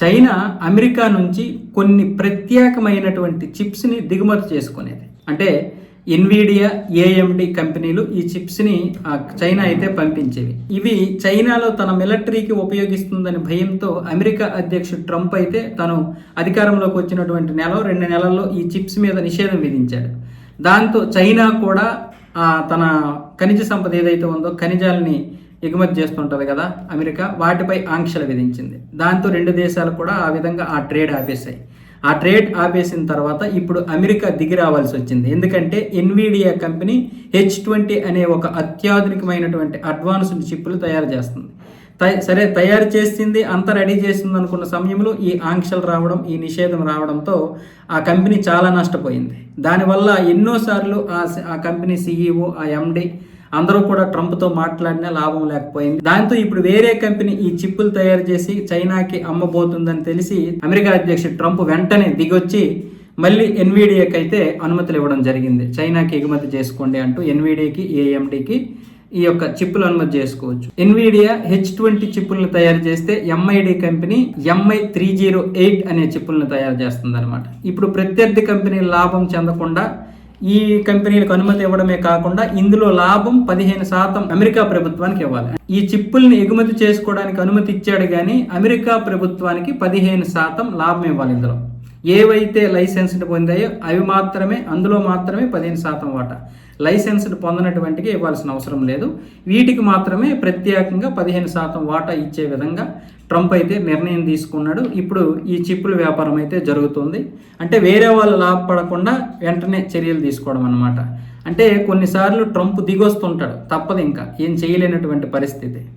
China America నుంచి కొన్ని ప్రత్యేకమైనటువంటి చిప్స్ని దిగుమతి చేసుకునేది. అంటే ఎన్విడియా ఏఎండి కంపెనీలు ఈ చిప్స్ని చైనా అయితే పంపించేవి. ఇవి చైనాలో తన మిలిటరీకి ఉపయోగిస్తుందని భయంతో అమెరికా అధ్యక్షుడు ట్రంప్ అయితే తను అధికారంలోకి వచ్చినటువంటి నెల రెండు నెలల్లో ఈ చిప్స్ మీద నిషేధం విధించాడు. దాంతో చైనా కూడా తన ఖనిజ సంపద ఏదైతే ఉందో ఖనిజాలని ఎగుమతి చేస్తుంటుంది కదా అమెరికా వాటిపై ఆంక్షలు విధించింది. దాంతో రెండు దేశాలు కూడా ఆ విధంగా ఆ ట్రేడ్ ఆపేశాయి. ఆ ట్రేడ్ ఆపేసిన తర్వాత ఇప్పుడు అమెరికా దిగి రావాల్సి వచ్చింది. ఎందుకంటే ఎన్విడియా కంపెనీ హెచ్ ట్వంటీ అనే ఒక అత్యాధునికమైనటువంటి అడ్వాన్స్డ్ చిప్పులు తయారు చేస్తుంది. తయ- సరే తయారు చేసింది అంతా రెడీ చేసింది అనుకున్న సమయంలో ఈ ఆంక్షలు రావడం ఈ నిషేధం రావడంతో ఆ కంపెనీ చాలా నష్టపోయింది. దానివల్ల ఎన్నోసార్లు ఆ ఆ కంపెనీ సీఈఓ ఆ ఎండి అందరూ కూడా ట్రంప్తో మాట్లాడినా లాభం లేకపోయింది. దాంతో ఇప్పుడు వేరే కంపెనీ ఈ చిప్పులు తయారు చేసి చైనాకి అమ్మబోతుందని తెలిసి అమెరికా అధ్యక్షుడు ట్రంప్ వెంటనే దిగొచ్చి మళ్ళీ ఎన్విడియాకి అయితే అనుమతులు ఇవ్వడం జరిగింది. చైనాకి ఎగుమతి చేసుకోండి అంటూ ఎన్విడియాకి ఏఎండికి ఈ యొక్క చిప్పులు అనుమతి చేసుకోవచ్చు. ఎన్విడియా హెచ్ ట్వంటీ చిప్పులను తయారు చేస్తే MID company MI three zero eight అనే చిప్పులను తయారు చేస్తుంది అనమాట ఇప్పుడు ప్రత్యర్థి కంపెనీ లాభం చెందకుండా ఈ కంపెనీలకు అనుమతి ఇవ్వడమే కాకుండా ఇందులో లాభం పదిహేను శాతం అమెరికా ప్రభుత్వానికి ఇవ్వాలి. ఈ చిప్పుల్ని ఎగుమతి చేసుకోవడానికి అనుమతి ఇచ్చాడు కానీ అమెరికా ప్రభుత్వానికి పదిహేను శాతం లాభం ఇవ్వాలి ఇందులో. ఏవైతే లైసెన్స్డ్ పొందాయో అవి మాత్రమే అందులో మాత్రమే పదిహేను శాతం వాటా. లైసెన్స్డ్ పొందనటువంటికి ఇవ్వాల్సిన అవసరం లేదు. వీటికి మాత్రమే ప్రత్యేకంగా పదిహేను శాతం వాటా ఇచ్చే విధంగా ట్రంప్ అయితే నిర్ణయం తీసుకున్నాడు. ఇప్పుడు ఈ చిప్పుల వ్యాపారం అయితే జరుగుతుంది. అంటే వేరే వాళ్ళు లాభపడకుండా వెంటనే చర్యలు తీసుకోవడం అన్నమాట. అంటే కొన్నిసార్లు ట్రంప్ దిగొస్తుంటాడు. తప్పదు ఇంకా. ఏం చేయలేనటువంటి పరిస్థితి.